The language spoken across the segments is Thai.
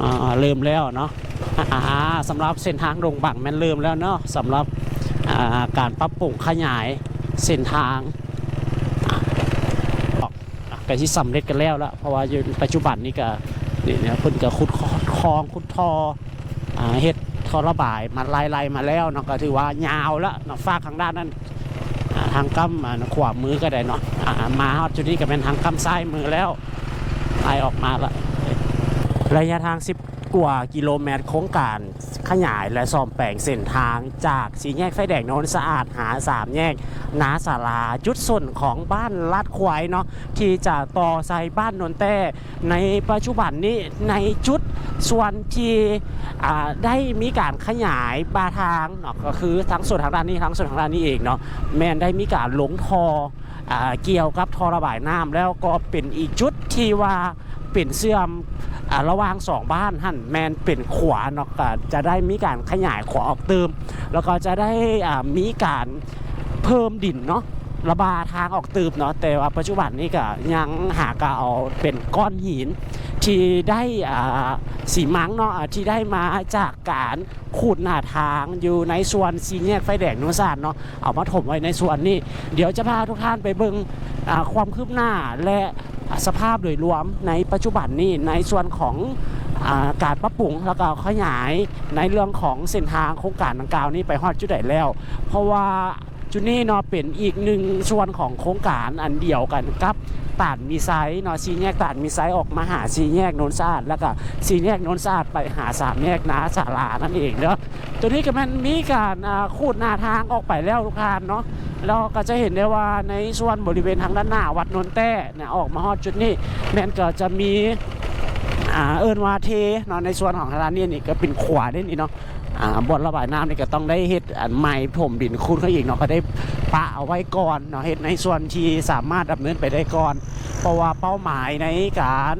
อ่าเริ่มแล้วเนาะสำหรับเส้นทางดงบังแมันเริ่มแล้วเนาะสำหรับการปรับปรุงขยายเส้นทางอ่าก็ที่สำเร็จกันแล้วละเพราะว่าปัจจุบันนี้ก็นี่เนี่ยเพิ่นก็ขุดคลองขุดทออเฮ็ดทอระบายมาไล่ๆมาแล้วเนาะก็ถือว่ายาวแล้วเนาะฝากทางด้านนั้นทางกำอ่าขวามือก็ได้เนาะมาฮอดจุดนี้ก็เป็นทางกำซ้ายมือแล้วไล่ออกมาละ ระยะทาง 10 กว่ากิโลเมตรโครงการขยายและซ่อมแปลงเส้นทางจากสีแยกไฟแดงนนสะอาดหา 3 แยกนาสาราจุดส่วนของบ้านลาดควายเนาะที่จะต่อใส่บ้านนนแต้ในปัจจุบันนี้ในจุดส่วนที่ได้มีการขยายบาทางเนาะก็คือทั้งส่วนทางด้านนี้ทั้งส่วนทางด้านนี้เองเนาะแมนได้มีการหลงทออเกี่ยวกับทอระบายน้ำแล้วก็เป็นอีกจุดที่ว่า เป็นเสื่อมอ่าระหว่างสองบ้านหั่นแมนเป็นขวาเนาะก็จะได้มีการขยายขวาออกเติม แล้วก็จะได้อ่ามีการเพิ่มดินเนาะ ระบาทางออกติมเนาะแต่ว่าปัจจุบันนี้ก็ยังหากเอาเป็นก้อนหิน ที่ได้สีมังเนาะที่ได้มาจากการขูดหน้าทางอยู่ในส่วนสีแยกไฟแดงนุสานเนาะเอามาถมไว้ในส่วนนี้ เดี๋ยวจะพาทุกท่านไปเบิ่งอ่าความคืบหน้าและสภาพโดยรวมในปัจจุบันนี้ในส่วนของอาการปรับปรุงแล้วก็ขยายในเรื่องของเส้นทางโครงการดังกล่าวนี้ไปฮอดจุดไหนแล้ว เพราะว่า จุดนี้เนาะเป็นอีกหนึ่งส่วนของโครงการอันเดียวกันกับตาดมีไซส์เนาะซีแยกตาดมีไซส์ออกมาหาซีแยกโนนสะอาดแล้วก็ซีแยกโนนสะอาดไปหาสามแยกนาสารานั่นเองเนาะตัวนี้ก็มันมีการคูดหน้าทางออกไปแล้วทุกท่านเนาะเราก็จะเห็นได้ว่าในส่วนบริเวณทางด้านหน้าวัดนนแต้เนี่ยออกมาฮอดจุดนี้แมนก็จะมีอ่าเอินวาเทเนาะในส่วนของทางด้านนี้นี่ก็เป็นขวาได้นี่เนาะ อ่าบนระบายน้ำนี่ก็ต้องได้เฮ็ดอันใหม่ถมดินคูนเขาอีกเนาะก็ได้ปะเอาไว้ก่อนเนาะเฮ็ดในส่วนที่สามารถดำเนินไปได้ก่อน เพราะว่าเป้าหมายในการ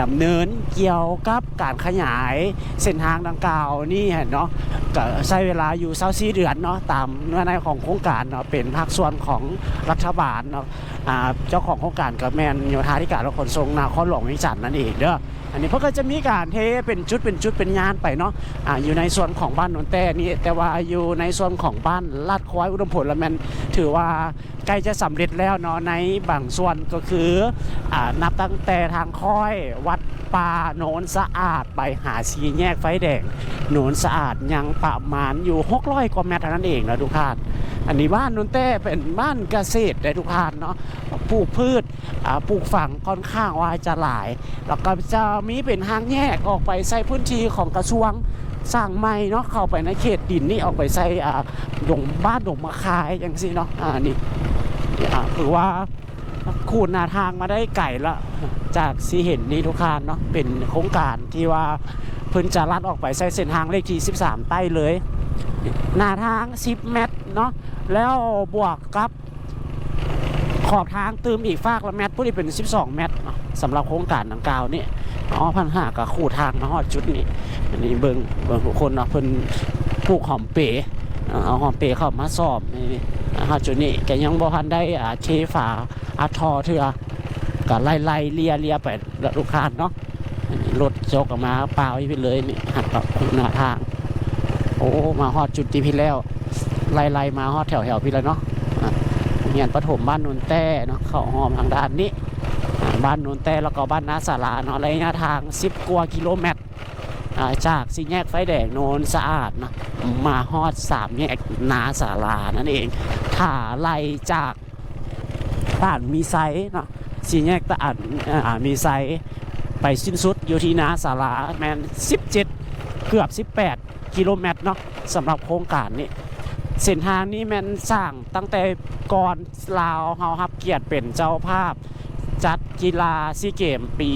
ดำเนินเกี่ยวกับการขยายเส้นทางดังกล่าวนี่เนาะก็ใช้เวลาอยู่เศร้าซีเดือนเนาะตามเนื้อในของโครงการเนาะเป็นภาคส่วนของรัฐบาลเนาะเจ้าของโครงการกับแมนโยธาธิการและขนส่งนาครหลวงวิจันทร์นั่นเองเด้ออันนี้เพราะก็จะมีการเทเป็นจุดเป็นจุดเป็นงานไปเนาะอ่าอยู่ในส่วนของบ้านนนแต้นี่แต่ว่าอยู่ในส่วนของบ้านลาดควายอุดมผลแล้วแมนถือว่าใกล้จะสำเร็จแล้วเนาะในบางส่วนก็คืออนับตั้งแต่ทางค่อยวัดป่าโนนสะอาดไปหาสีแยกไฟแดงโนนสะอาดยังประมาณอยู่600กว่าเมตรเท่านั้นเองนะทุกท่านอันนี้บ้านนนแต้เป็นบ้านเกษตรได้ทุกท่านเนาะปลูกพืชปลูกฝังค่อนข้างว่าจะหลาย แล้วก็จะมีเป็นทางแยกออกไปใส่พื้นที่ของกระทรวง สร้างใหม่เนาะเข้าไปในเขตดินนี่ออกไปใส่อ่าดงบ้านดงมะคายอย่างสิเนาะอ่านี่อ่าคือว่าขูดหนาทางมาได้ไก่ละจากสีเห็นนี่ทุกท่านเนาะเป็นโครงการที่ว่าเพิ่นจะลัดออกไปใส่เส้นทางเลขที่ 13 ใต้เลย หน้าทาง 10 เมตรเนาะแล้วบวกกับขอบทางเติมอีกฟากละเมตรผู้ที่เป็น 12 เมตรเนาะสำหรับโครงการดังกล่าวนี่ อ๋อพันห้ากับคู่ทางมาฮอดจุดนี้ อันนี้เบิงเบิงทุกคนเนาะเพิ่นปลูกหอมเป๋เอาหอมเป๋เข้ามาสอบนี่ฮอดจุดนี้แกยังบ่ทันได้อ่าเทฝาอาทอเถื่อก็ไล่ไล่เลียเลียไปลูกค้าเนาะรถจกออกมาเปล่าอีกไปเลยนี่หักกับหน้าทาง โอ้มาฮอดจุดที่พี่แล้ว ไล่ไล่มาฮอดแถวแถวพี่แล้วเนาะเงียนปฐมบ้านนนแต้เนาะเข้าหอมทางด้านนี้ บ้านนนแต้แล้วก็บ้านนาสาราเนาะระยะทาง 10 กว่ากิโลเมตรจากสี่แยกไฟแดงโนนสะอาดนะมาฮอดสามแยกนาสารานั่นเองถ้าไล่จากบ้านมีไซเนาะสี่แยกตาดอ่ามีไซไปสิ้นสุดอยู่ที่นาสาราแมน17 เกือบ 18 กิโลเมตรเนาะสำหรับโครงการนี้เส้นทางนี้แมนสร้างตั้งแต่ก่อนลาวเฮาฮับเกียรติเป็นเจ้าภาพ กีฬาซีเกมปี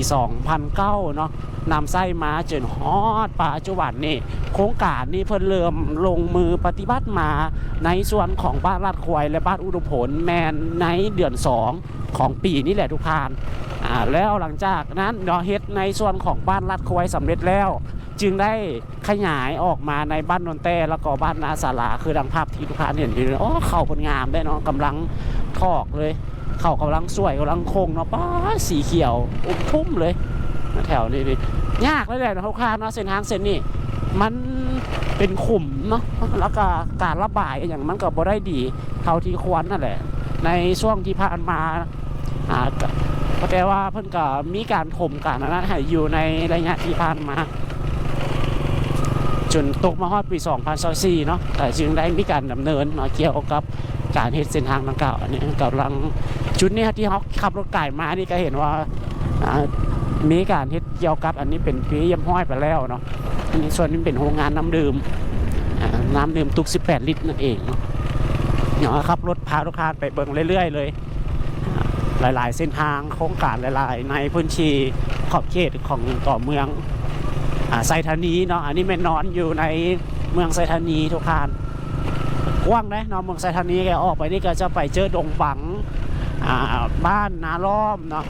2009 เนาะนำไส้มาเจนฮอดปัจจุบันนี่โครงการนี้เพิ่นเริ่มลงมือปฏิบัติมาในส่วนของบ้านลาดควายและบ้านอุดมผลแมนในเดือน 2 ของปีนี้แหละทุกท่านอ่าแล้วหลังจากนั้นเนาะเฮ็ดในส่วนของบ้านรัดควายสำเร็จแล้ว จึงได้ขยายออกมาในบ้านนนแต้แล้วก็บ้านนาสาราคือดังภาพที่ทุกท่านเห็นอยู่โอ้เข่าคนงามได้เนาะกำลังทอกเลย เข่ากำลังสวยกำลังคงเนาะป้าสีเขียวอุ้มทุ่มเลยแถวนี้นี่ยากเลยแหละนะทุกท่านเนาะเส้นทางเส้นนี้มันเป็นขุมเนาะแล้วก็การระบายอย่างมันก็บ่ได้ดีเท่าที่ควรนั่นแหละ ในช่วงที่ผ่านมาอ่าแต่ว่าเพิ่นก็มีการถมการอันนั้นให้อยู่ในระยะที่ผ่านมาจนตกมาฮอดปี 2024เนาะแต่จึงได้มีการดำเนินเนาะเกี่ยวกับ การเฮ็ดเส้นทางดังกล่าวอันนี้กำลังจุดนี้ที่เขาขับรถไก่มานี่ก็เห็นว่ามีการเฮ็ดเกี่ยวกับ อันนี้เป็นพีเยี่ยมห้อยไปแล้วเนาะอันนี้ส่วนนี้เป็นโรงงานน้ำดื่มน้ำดื่มตุก 18 ลิตรนั่นเองเนาะเนาะขับรถพาลูกค้าไปเบิ่งเรื่อยๆ เลย หลายๆ เส้นทางโครงการหลายๆ ในพื้นที่ขอบเขตของต่อเมืองอไซธานีเนาะอันนี้แม่นนอนอยู่ในเมืองไซธานีทุกท่าน กว้างนะเนาะเมืองไซธานีแกออกไปนี่ก็จะไปเจอดงบังบ้านนาล้อมเนาะ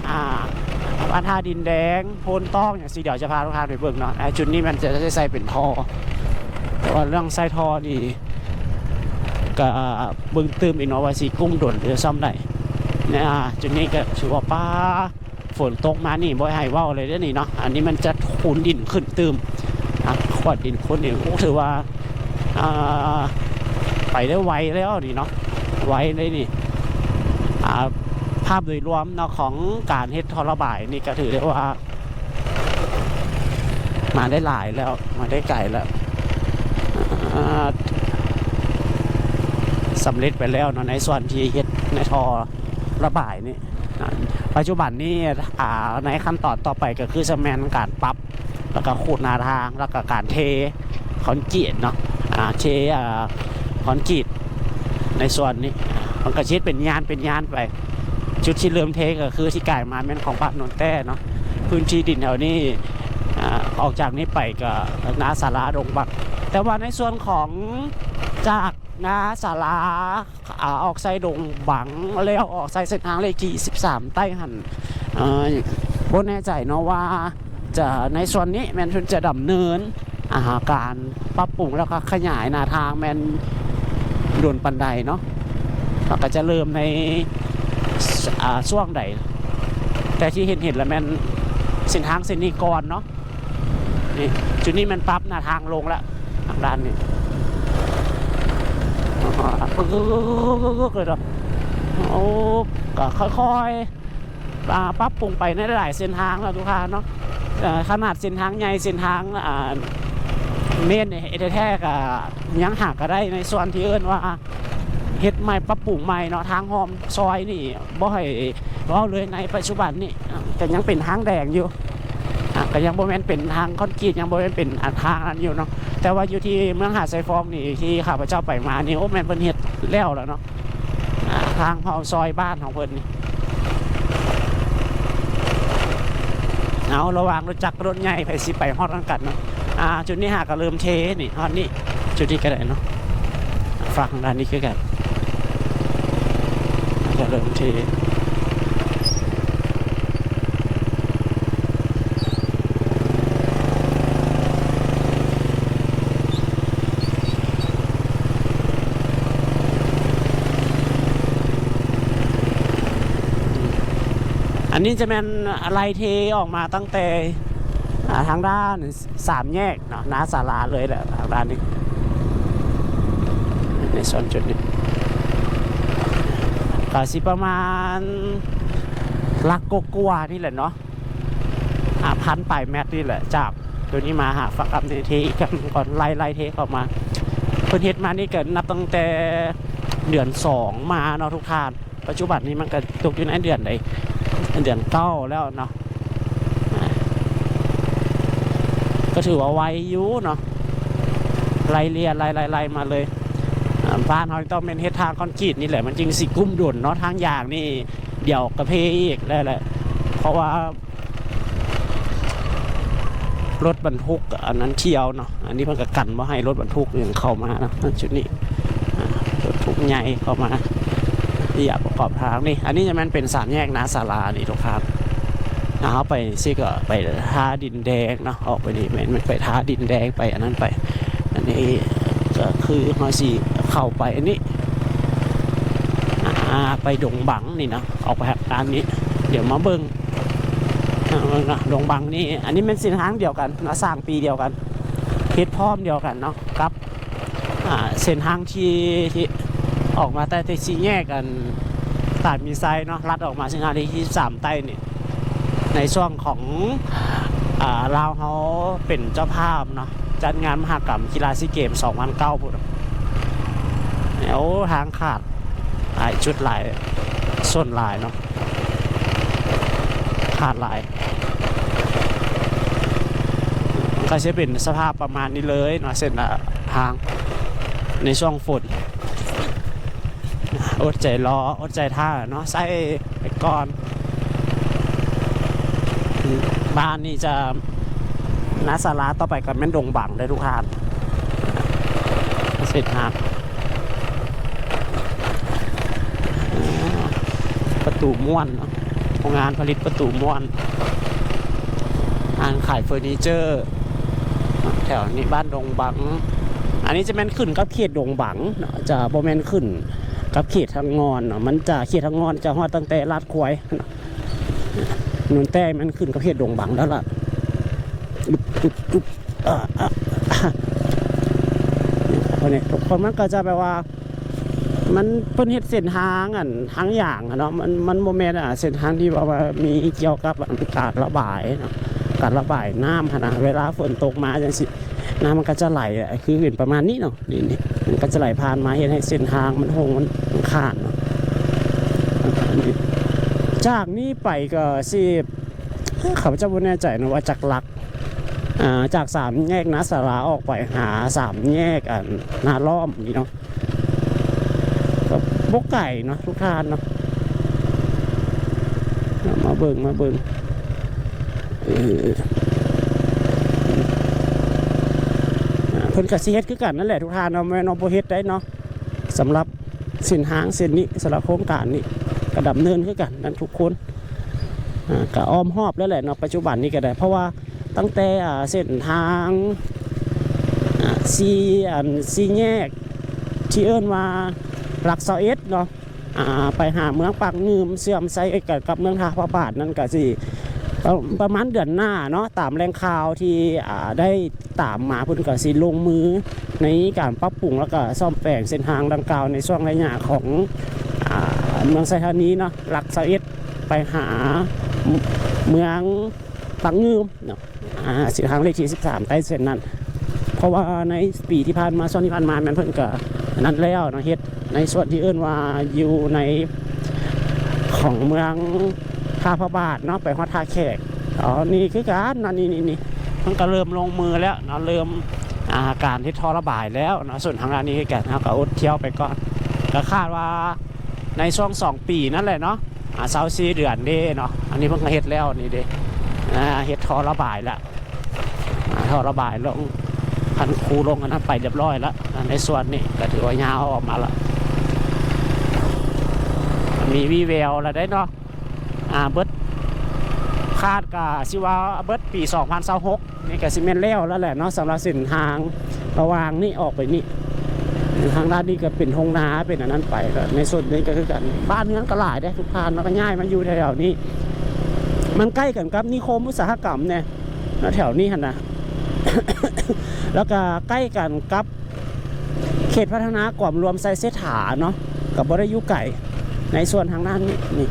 บ้านท่าดินแดงโพนต้องอย่างสีเดี๋ยวจะพาทุกท่านไปเบิ่งเนาะจุดนี้มันจะได้ใส่เป็นทอแต่ว่าเรื่องใส่ท่อนี่ก็เบิ่งตืมอีกเนาะว่าสีกุ้งด่วนหรือซ่อมได้เนี่ยจุดนี้ก็ถือว่าป้าฝนตกมานี่บ่ให้เว้าเลยเด้อนี่เนาะอันนี้มันจะขุนดินขึ้นตืมขวดดินขุนดินโอ้ถือว่า ไปได้ไวแล้วนี่เนาะไวเลยนี่ภาพโดยรวมเนาะของการเฮ็ดทอระบายนี่ก็ถือได้ว่า มาได้หลายแล้วมาได้ไกลแล้วสำเร็จไปแล้วเนาะในส่วนที่เฮ็ดในทอระบายนี่ปัจจุบันนี้อ่ในขั้นตอนต่อไปก็คือสแมนการปรับแล้วก็ขูดนาทางแล้วก็การเทคอนกรีตเนาะเทอ่า คอนกรีตในส่วนนี้มันก็ชิดเป็นยานเป็นยานไปจุดที่เริ่มเทก็คือที่กายมาแม่นของปากนนแต้เนาะพื้นที่ดินแถวนี้ออกจากนี้ไปก็นาสาราดงบัก แต่ว่าในส่วนของจากนาสาราออกไซดงบังแล้วออกไซเส้นทางเลขที่13 ใต้หันเอ่อบนแน่ใจเนาะว่าจะในส่วนนี้แมนเพิ่นจะดำเนินอาการปรับปรุงแล้วก็ขยายหนาทางแมน ดนปันใดเนาะแล้วก็จะเริ่มในช่วงใดแต่ที่เห็นเห็นแล้วแมนเส้นทางเส้นนี้ก่อนเนาะนี่จุดนี้มันปรับหนาทางลงแล้วทางด้านนี้เลยเนาะโอ้ก็ค่อยๆปรับปรุงไปในหลายเส้นทางแล้วทุกท่านเนาะขนาดเส้นทางใหญ่เส้นทางอ่า เมนเนี่ยเอแท้ๆกยังหากก็ได้ในส่วนที่เอิ้นว่าเฮ็ดใหม่ปรับปรุงใหม่เนาะทางหอมซอยนี่บ่ให้เว้าเลยในปัจจุบันนี่ก็ยังเป็นทางแดงอยู่ก็ยังบ่แม่นเป็นทางคอนกรีตยังบ่แม่นเป็นอ่าทางนั้นอยู่เนาะแต่ว่าอยู่ที่เมืองหาดไซฟองนี่ที่ข้าพเจ้าไปมานี่โอ้แม่นเพิ่นเฮ็ดแล้วแล้วเนาะทางเฮาซอยบ้านของเพิ่นนี่เอาระว่างรถจักรรถใหญ่ไปสิไปฮอดกันกันเนาะ อ่าจุดนี้หาก็เริ่มเทนี่ฮอดนี่จุดนี้ก็ได้เนาะฝั่งด้านนี้คือกันจะเริ่มเทอันนี้จะเป็นอะไรเทออกมาตั้งแต่ ทางด้านสามแยกเนาะน้าศาลาเลยแหละทางด้านนี้ในส่วนจุดนี้ก็สิประมาณลักกกัวนี่แหละเนาะหาพันปลายแมตนี่แหละจากตัวนี้มาหาฝักกับในเทอีกกันก่อนไล่ไล่เทเข้ามาเพิ่นเฮ็ดมานี่เก็นับตั้งแต่เดือนสองมาเนาะทุกท่าน ปัจจุบันนี้มันก็ตกอยู่ในเดือนไหนเดือนเก้าแล้วเนาะอ่า ก็ถือว่าไวอยู่เนาะไล่เรียไล่ไล่ไล่มาเลยบ้านเขาต้องเป็นเฮ็ดทางคอนกรีตนี่แหละมันจึงสิกุ้มดุนเนาะทางอย่างนี่เดี๋ยวกระเพอีกได้แหละ เพราะว่ารถบรรทุกอันนั้นเที่ยวเนาะอันนี้มันก็กันว่าให้รถบรรทุกอย่างเข้ามานะชุดนี้รถทุกใหญ่เข้ามาที่อยากประกอบทางนี่อันนี้จะมันเป็นสามแยกนาศาลานี่ทุกครับ นะครับไปซิก็ไปท่าดินแดงเนาะออกไปนี่มันไปท่าดินแดงไปอันนั้นไป อันนี้ก็คือฮอสีเข้าไปอันนี้ไปดงบังนี่นะออกไปทางด้านนี้ เดี๋ยวมาเบิ้งดงบังนี่อันนี้เป็นสินค้าเดียวกันนะสร้างปีเดียวกันเฮ็ดพร้อมเดียวกันเนาะกับเส้นทางที่ที่ออกมาใต้ที่สีแยกกันตาดมีไซเนาะลัดออกมาสิงหาที่สามใต้นี่ ในช่วงของอาลาวเขาเป็นเจ้าภาพเนาะจัดงานมหกรรมกีฬาซีเกม 2009พุ่นแล้ทางขาดหลายจุดหลายส่วนหลายเนาะขาดหลายก็จะเป็นสภาพประมาณนี้เลยเนาะเส้นทางในช่วงฝนอดใจรออดใจท่าเนาะใส่ไปก่อน บ้านนี่จะนาสาราต่อไปกับแม่นดงบังได้ทุกทานเสร็จทางอ่าประตูม่วนโรงงานผลิตประตูม้วนงานขายเฟอร์นิเจอร์ แถวนี้บ้านดงบัง อันนี้จะแม่นขึ้นกับเขตดงบังเนาะจะบ่แม่นขึ้นกับเขตทางงอน มันจะเขตทางงอนจะฮอดตั้งแต่ลาดควาย นนแต่มันขึ้นกับเขตดงบังแล้วล่ะอุ๊บอุ๊บอุ๊บอ่าอ่าอ่าคนนี้ทุกคนมันก็จะแปลว่า มันเพิ่นเฮ็ดเส้นทางอันทางอย่างอะเนาะมันมันโมเมนต์อะเส้นทางที่ว่าวามีเกี่ยวกับการระบายเนาะการระบายน้ำหั้นะเวลาฝนตกมาจังสิน้ำมันก็จะไหลอะคือเห็นประมาณนี้เนาะนี่นี่มันก็จะไหลผ่านมาเฮ็ดให้เส้นทางมันโหงมันขาดเนาะ จากนี้ไปก็สิเขาจะบ่แน่ใจนะว่าจากหลักจากสามแยกนาสาราออกไปหาสามแยกอันนาล้อมนี่เนาะก็บกไก่เนาะทุกทานเนาะมาเบิ่งมาเบิ่งเอออ่าเพิ่นก็สิเฮ็ดคือกันนั่นแหละทุกทานเนาะแม่นบ่บ่เฮ็ดได้เนาะสำหรับส้นทางเส้นนี้สำหรับโครงการนี้ ก็ดำเนินคือกันนั่นทุกคนอ่าก็อ้อมหอบแล้วแหละเนาะปัจจุบันนี้ก็ได้ เพราะว่าตั้งแต่เส้นทางซีอันซีแยกที่เอิ้นว่าหลักเสาเอ็ดเนาะไปหาเมืองปากงืมเสื่อมไซกับกับเมืองท่าพระบาทนั่นก็สิประประมาณเดือนหน้าเนาะตามแรงข่าวที่ได้ตามมาพุ่นก็สิลงมือในการปรับปรุงแล้วก็ซ่อมแปลงเส้นทางดังกล่าวในช่วงระยะของ เมืองไซธานีเนาะหลักเสาเอ็ดไปหาเมืองปากงืมเนาะอ่าส้นทางเลขที่13ใต้เส้นนั้น เพราะว่าในปีที่ผ่านมาช่วงที่ผ่านมาแมันเพิ่นก็นั้นแล้วนะเฮ็ดในส่วนที่เอิ้นว่าอยู่ในของเมืองท่าพระบาทเนาะไปฮอดท่าแขกอ๋อนี่คือการนาะนี่นี่นี่มันก็เริ่มลงมือแล้วเนาะเริ่มอาการที่ท่อระบายแล้วเนาะส่วนทางด้านนี้คือกันเฮาก็อดเที่ยวไปก่อนก็คาดว่า ในช่วงสองปีนั่นแหละเนาะอ่าเซาซีเดือนเด้เนาะอันนี้เพิ่งเฮ็ดแล้วนี่เด้อ่าเฮ็ดท่อระบายแล้วท่อระบายลงพันคูลงกันนั้นไปเรียบร้อยแล้วในส่วนนี้ก็ถือว่ายาวออกมาล้วมีวีแววแล้วได้เนาะอ่าเบิดคาดกับสิว่าเบิดปี 2026นี่ก็สิเมนแล้วแล้วแหละเนาะสำหรับส้นทางระวางนี่ออกไปนี่ ทางด้านนี้ก็เป็นทงนาเป็นอันนั้นไปก็ในส่วนนี้ก็คือกันบ้านเนื้อก็หลายได้ทุกทานมันก็ง่ายมันอยู่แถวๆนี้ มันใกล้กันกับนิคมอุตสาหกรรมเนี่ยแถวนี้นะแล้วก็ใกล้กันกับเขตพัฒนากล่อมรวมไซเซถาเนาะกับบริยุไก่ในส่วนทางด้านนี้นี่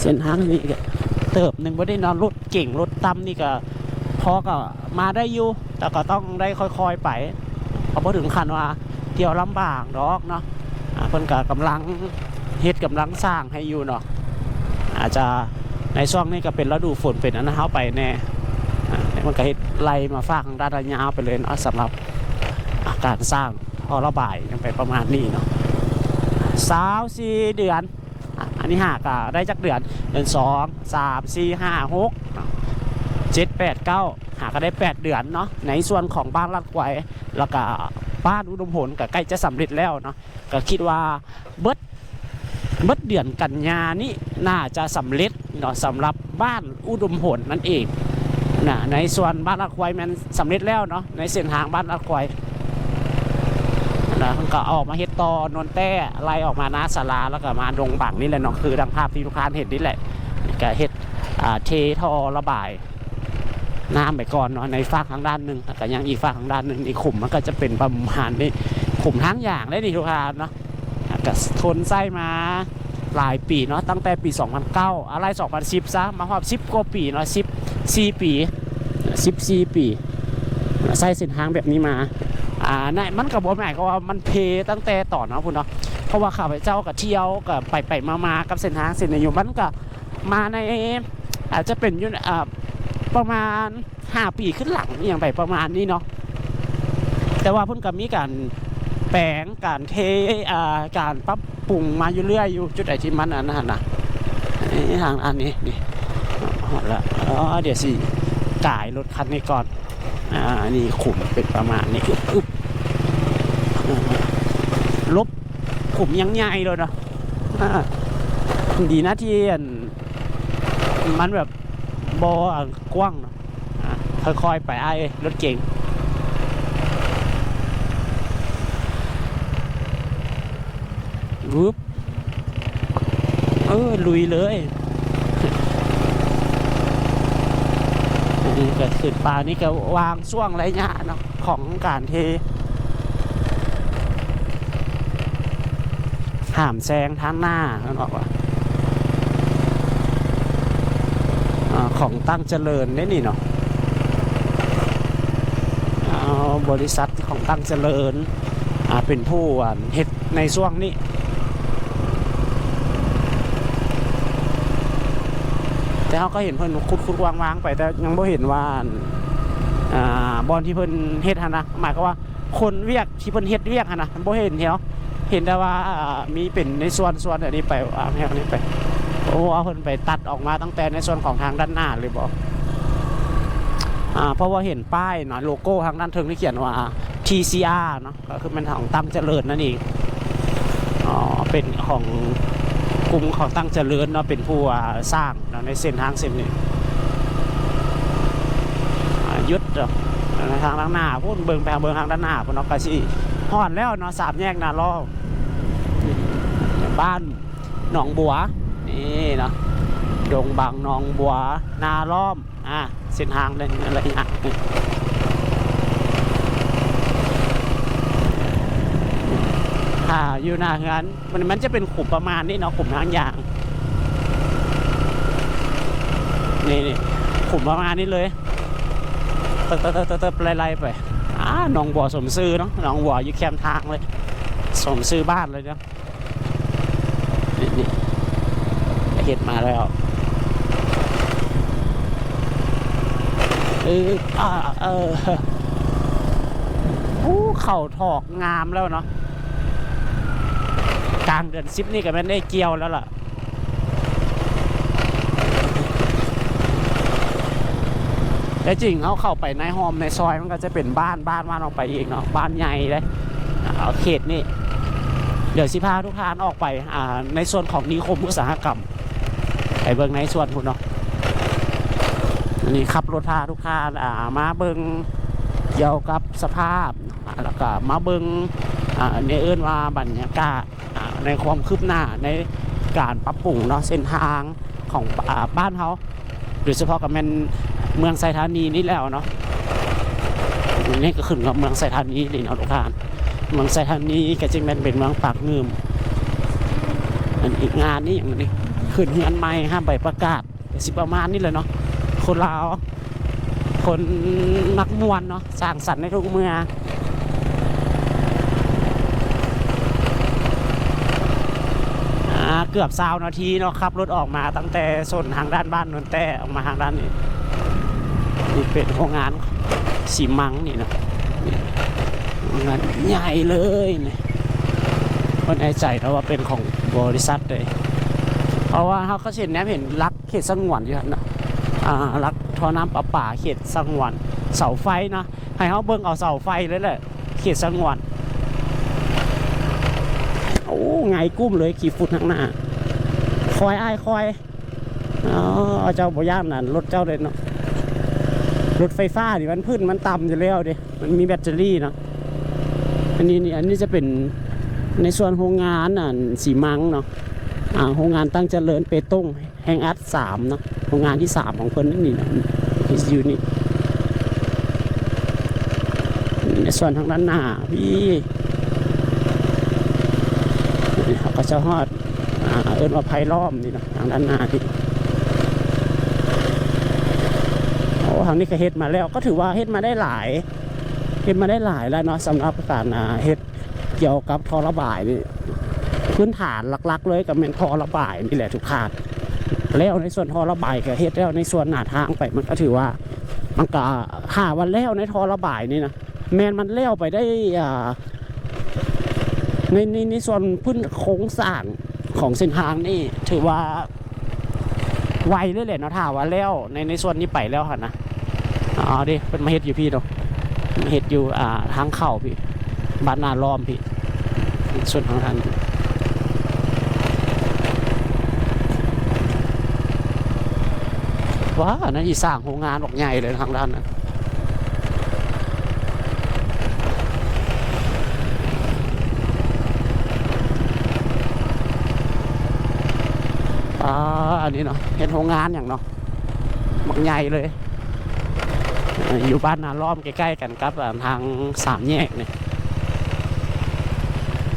เส้นทางนี้ก็เติบหนึ่งบ่ได้นอนรถเก่งรถต่ำนี่ก็พอก็มาได้อยู่แต่ก็ต้องได้ค่อยๆไป เพราะบ่ถึงขั้นว่าเที่ยวลำบากดอกเนาะอ่าเพิ่นก็กำลังเฮ็ดกำลังสร้างให้อยู่เนาะอาจจะในช่วงนี้ก็เป็นฤดูฝนเป็นอันนั้นเฮาไปแน่มันก็เฮ็ดไล่มาฝากทางด้านระยะไปเลยเนาะสำหรับอาการสร้างท่อระบายกันไปประมาณนี้เนาะสาวสี่เดือน อันนี้หากได้จักเดือน เดือนสองสามสี่ห้าหก เจ็ดแปดเก้าหาก็ได้แปดเดือนเนาะในส่วนของบ้านลัดไว้แล้วก็บ้านอุดมผลก็ใกล้จะสำเร็จแล้วเนาะก็คิดว่าเบิดเบิดเดือนกันยานี่น่าจะสำเร็จเนาะสำหรับบ้านอุดมผลนั่นเองนะในส่วนบ้านอัดควายมันสำเร็จแล้วเนาะในเส้นทางบ้านอัดควายนะก็ออกมาเฮ็ดต่อนนแต้ไล่ออกมาหน้าศาลาแล้วก็มาดงบังนี่แหละเนาะคือดังภาพที่ทุกท่านเห็นนี่แหละก็เฮ็ดเทท่อระบาย น้ำไปก่อนเนาะในฝากทางด้านหนึ่งแล้วก็ยังอีกฝากทางด้านหนึ่งอีกขุมมันก็จะเป็นประมาณนี้ขุมทั้งอย่างได้ดีทุกท่านเนาะก็ทนไส้มาหลายปีเนาะตั้งแต่ปี 2009 อะไร 2010 ซะ มาฮอบ 10 กว่าปีเนาะ10 4ปี 14 ปีไส้เส้นทางแบบนี้มาอ่าในมันกับผมหมายก็ว่ามันเพตั้งแต่ต่อเนาะพุ่นเนาะเพราะว่าข้าพเจ้ากับเที่ยวกับไปไปมามากับเส้นทางเส้นนี้อยู่มันก็มาในอาจจะเป็นยุ่นอ่า ประมาณ5ปีขึ้นหลังอย่างไปประมาณนี้เนาะแต่ว่าเพิ่นก็มีการแปลงการเทอ่าการปรับปรุงมาอยู่เรื่อยอยู่จุดไหนที่มันอันนั้นนะทางอันนี้นี่เอาละอ๋อเดี๋ยวสิก่ายรถคันนี้ก่อนอ่านี่ขุมเป็นประมาณนี้อึบลบขุมยังใหญ่เลยเนาะดีนะที่มันแบบ บอกว้างนะอะค่อยๆ ไปไอ้รถเก่งรูปเออ ลุยเลยนี่ก็ขึ้นปลานี่ก็วางช่วงระยะเนาะของการเทห้ามแซงทางหน้าเขาบอกว่า อา ของตั้งเจริญนี่นี่เนาะบริษัทของตั้งเจริญเป็นผู้อ่าเฮ็ดในช่วงนี้แต่เขาก็เห็นเพิ่นคุดคุดวางวางไป แต่ยังไม่เห็นว่าอบอลที่เพิ่นเฮ็ดนะหมายก็ว่าคนเวียกที่เพิ่นเฮ็ดเวียกนนะบ่เห็นเหี่ยวเห็นแต่ว่ามีเป็นในส่วนส่วนอันนี้ไปวางแนวนี้ไป อ้เอาเพิ่นไปตัดออกมาตั้งแต่ในส่วนของทางด้านหน้าเลยบอกอ่าเพราะว่าเห็นป้ายเนาะโลโก้ทางด้านเทิงที่เขียนว่า TCR เนาะก็คือมันของตั้งเจริญนั่นเองอ๋อเป็นของกลุ่มของตั้งเจริญเนาะเป็นผู้สร้างเนาะในเส้นทางเส้นนี้ยุดเนาะในทางด้านหน้าพูดเบิงไปทางเบิงทางด้านหน้าพุ่นเนาะก็สิฮอดแล้วเนาะสามแยกนาล้อบ้านหนองบัว นี่เนาะดงบางนองบัว นาล้อม อะเส้นทางเลยอะไรอย่างเงี้ยอ่าอยู่หน้าเฮือนมันมันจะเป็นขุมประมาณนี้เนาะขุมทางยาง นี่นี่ขุมประมาณนี้เลยเติบเติบเติบเติบเติบไล่ๆไปอ่าหนองบัวสมซื้อเนาะหนองบัวอยู่แคมทางเลย สมซื้อบ้านเลยเนาะนี่นี่ เห็ดมาแล้วเอออ่าเอออู้เข่าถอกงามแล้วเนาะกลางเดือนซิปนี่ก็แม่นได้เกี่ยวแล้วล่ะแต่จริงเขาเข้าไปในหอมในซอยมันก็จะเป็นบ้านบ้านบ้านออกไปอีกเนาะบ้านใหญ่เลยเอาเขตนี่ เดี๋ยวสิพาทุกท่านออกไปอ่าในส่วนของนิคมอุตสาหกรรม ไปเบิ่งในส่วนพุ่นเนาะอันนี้ขับรถพาทุกท่านอ่ามาเบิ่งเกี่ยวกับสภาพแล้วก็มาเบิ่งอ่าในเอื้นว่าบรรยากาศในความคืบหน้าในการปรับปรุงเนาะเส้นทางของอ่าบ้านเขาโดยเฉพาะกับแมนเมืองไซธานีนี่แล้วเนาะนี่ก็ขึ้นกับเมืองไซธานีเลยเนาะทุกท่านเมืองไซธานีก็จึงแม่นเป็นเมืองปากเงิมอันอีกงานนี้อย่างนี้ ขึ้นเฮือนใหม่ห้ามใบประกาศสิประมาณนี้เลยเนาะคนลาวคนนักมวนเนาะสร้างสรรค์ในทุกเมืออ่าเกือบสาวนาทีเนาะขับรถออกมาตั้งแต่โซนทางด้านบ้านนนแต่ออกมาทางด้านนี้นี่เป็นโรงงานสีมังนี่เนาะงานใหญ่เลยเนี่ยคนไอ้ใจแล้วว่าเป็นของบริษัทเลย เพราะว่าเขาก็เห็นแนบเห็นรักเขตสงวนอยู่นะอ่ารักท่อน้ำประป่าเขตสงวนเสาไฟนะให้เขาเบิ่งเอาเสาไฟเลยแหละเขตสงวนโอ้ไงกุ้มเลยขี่ฟุตข้างหน้า คอยอ้ายคอยอ๋อเจ้าบ่ย่านน่ะรถเจ้าเลยเนาะรถไฟฟ้าดิมันพื้นมันต่ำอยู่แล้วดิมันมีแบตเตอรี่เนาะอันนี้นี่อันนี้จะเป็นในส่วนโรงงานอะสีมังเนาะ โรงงานตั้งเจริญเปตงแห่งอัดสามเนาะโรงงานที่สามของเพิ่นนี่นะอยู่นี่ในส่วนทางด้านหน้าพี่เขาก็จะฮอดเอิ้นว่าไผ่ล้อมนี่นะทางด้านหน้าที่โอ้ทางนี้ก็เฮ็ดมาแล้วก็ถือว่าเฮ็ดมาได้หลายเฮ็ดมาได้หลายแล้วเนาะสำหรับการเฮ็ดเกี่ยวกับท่อระบายนี่ พื้นฐานหลักๆ เลยกับเป็นท่อระบายนี่แหละทุกขาดแล้วในส่วนท่อระบายก็เฮ็ดแล้วในส่วนหน้าทางไปมันก็ถือว่ามันก็หาวันแล้วในท่อระบายนี่นะแมนมันแล้วไปได้อ่าในในในส่วนพื้นโครงสร้างของเส้นทางนี่ถือว่าไวเลยแหละเนาะถ้าว่าแล้วในในส่วนนี้ไปแล้วค่ะนะอ๋อดิเป็นมาเฮ็ดอยู่พี่เนาะมาเฮ็ดอยู่อ่าทางเข้าพี่บ้านนาล้อมพี่ส่วนทางทาง ว้านั่นอีสร้างโรงงานบอกใหญ่เลยทางด้านนั้นอ่าอันนี้เนาะเห็นโรงงานอย่างเนาะบอกใหญ่เลย อยู่บ้านนาล้อมใกล้ๆกันกับทางสามแยกเนี่ย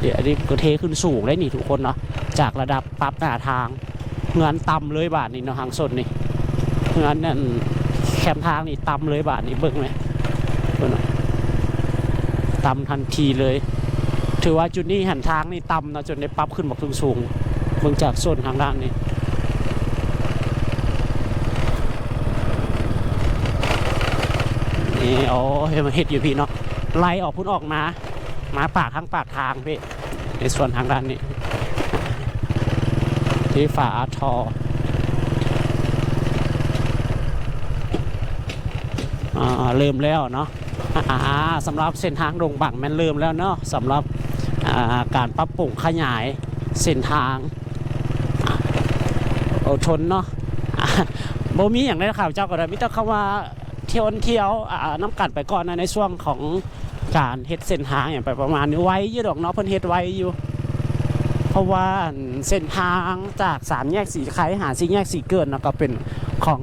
เดี๋ยวอันนี้ก็เทขึ้นสูงเลยนี่ทุกคนเนาะจากระดับปรับหน้าทางเงินต่ำเลยบาทนี่เนาะทางสนนี่ งั้นนั่นแคมทางนี่ตำเลยบาทนี่เบิ่งไหมเบิ่งหน่อยต่ำทันทีเลย ถือว่าจุดนี้หันทางนี่ตำเนาะจนได้ปรับขึ้นบอกสูงๆเบิ่งจากส่วนทางด้านนี้นี่โอ้เห็นมันเห็ดอยู่พี่เนาะไล่ออกพุ่นออกมามาปากทางปากทางพี่ในส่วนทางด้านนี้ที่ฝาทอ อ่า เริ่มแล้วเนาะอ่าสำหรับเส้นทางดงบังแมันเริ่มแล้วเนาะสำหรับการปรับปรุงขยายเส้นทางอ่าอดทนเนาะอ่าบ่มีอย่างไรข่าวเจ้าก็ได้มิต่คำว่าเที่ยวเที่ยวน้ำกัดไปก่อนนะในช่วงของการเฮ็ดเส้นทางอย่างไปประมาณนี้ไว้ยู่ดอกเนาะเพิ่นเฮ็ดไว้อยู่ เพราะว่าเส้นทางจากสามแยกสีไข่หาสี่แยกสีเกินเนาะก็เป็นของ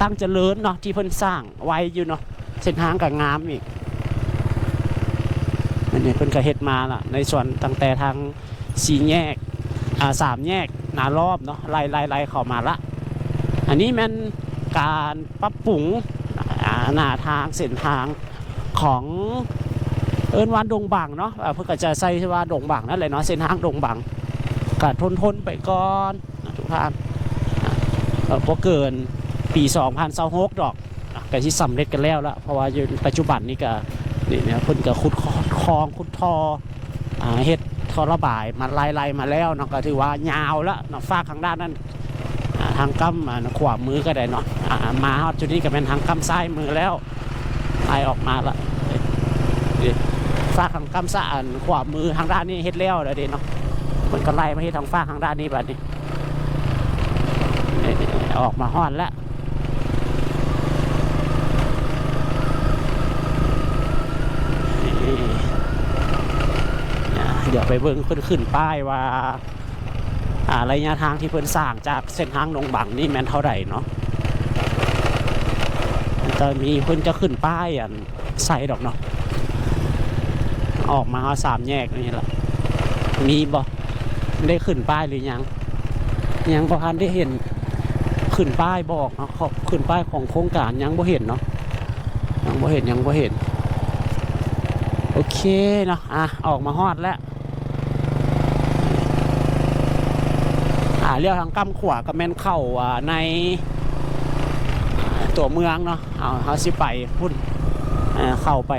ตั้งเจริญเนาะที่เพิ่นสร้างไว้อยู่เนาะเส้นทางกับงามอีกอันนี้เพิ่นก็เฮ็ดมาล่ะ ในส่วนตั้งแต่ทางสี่แยกอ่าสามแยกหนารอบเนาะไล่ไล่ไล่เข้ามาละ อันนี้แมันการปรับปรุงอ่าหน้าทางเส้นทางของเอิ้นวานดงบังเนาะเพิ่นก็จะใส่ว่าดงบังนั่นแหละเนาะเส้นทางดงบังก็ทนทนไปก่อนทุกท่านอ่าเอ่อบ่เกิน ปี 2026ดอกอะก็ที่สำเร็จกันแล้วละเพราะว่าอยู่ปัจจุบันนี้ก็นี่เนี่ยเพิ่นก็ขุดคลองขุดทออเฮ็ดท่อระบายมาไล่ๆมาแล้วเนาะก็ถือว่ายาวล้วเนาะฝากทางด้านนั้นทางกำอ่าขวามือก็ได้เนาะมาฮอดจุดนี้ก็เป็นทางกำซ้ายมือแล้วไล่ออกมาละฝากทางกำซ้ายขวามือทางด้านนี้เฮ็ดแล้วแล้วเด้เนาะมันก็ไล่มาเฮ็ดทางฝากทางด้านนี้บัดนี้ออกมาฮอดแล้ว เดี๋ยวไปเบิ่งขึ้นขึ้นป้ายว่าอ่าระยะทางที่เพิ่นสร้างจากเส้นทางหนองบังนี่แม่นเท่าไหร่เนาะแต่มีเพิ่นจะขึ้นป้ายอันใส่ดอกเนาะออกมาสามแยกนี่แหละมีบ่ได้ขึ้นป้ายหรือยัง ยังบ่ทันได้เห็นขึ้นป้ายบอกเนาะเขาขึ้นป้ายของโครงการยังบ่เห็นเนาะยังบ่เห็นยังบ่เห็น โอเคเนาะอะออกมาฮอดแล้ว อ่า เรียกทางกำขวากับแม่นเข้าในตัวเมืองเนาะเอาเขาสิไปพุ่นเข้าไป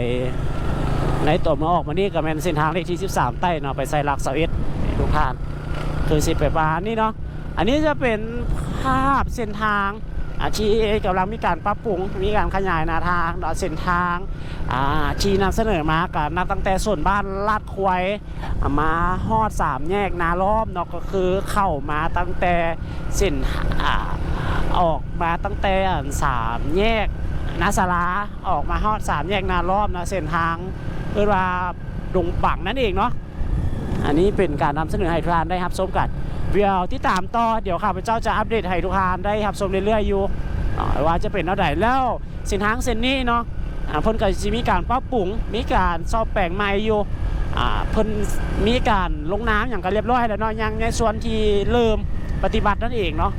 ในตัวเมืองออกมานี่กับแม่นเส้นทางเลขที่ 13 ใต้เนาะไปใส่ลักเสาเอ็ดทุกท่านคือสิไปประมาณนี้เนาะอันนี้จะเป็นภาพเส้นทาง ที่กำลังมีการปรับปรุง มีการขยายหนาทางเนาะเส้นทางอาที่นำเสนอมากันนับตั้งแต่ส่วนบ้านลาดควายมาฮอดสามแยกนาล้อมเนาะก็คือเข้ามาตั้งแต่เส้นอออกมาตั้งแต่อันสามแยกนาสาราออกมาฮอดสามแยกนาล้อมนะเส้นทางเรียกว่าดงบังนั่นเองเนาะอันนี้เป็นการนำเสนอให้ทุกท่านได้ครับชมกัน เดี๋ยวที่ตามต่อเดี๋ยวข้าพเจ้าจะอัปเดตให้ทุกท่านได้รับชมเรื่อยๆอยู่ว่าจะเป็นเท่าไหร่แล้วเส้นทางเส้นนี้เนาะเพิ่นก็จะมีการปรับปรุงมีการซ่อมแปลงใหม่อยู่เพิ่นมีการลงน้ำอย่างก็เรียบร้อยแล้วเนาะยังในส่วนที่เริ่มปฏิบัตินั่นเองเนาะ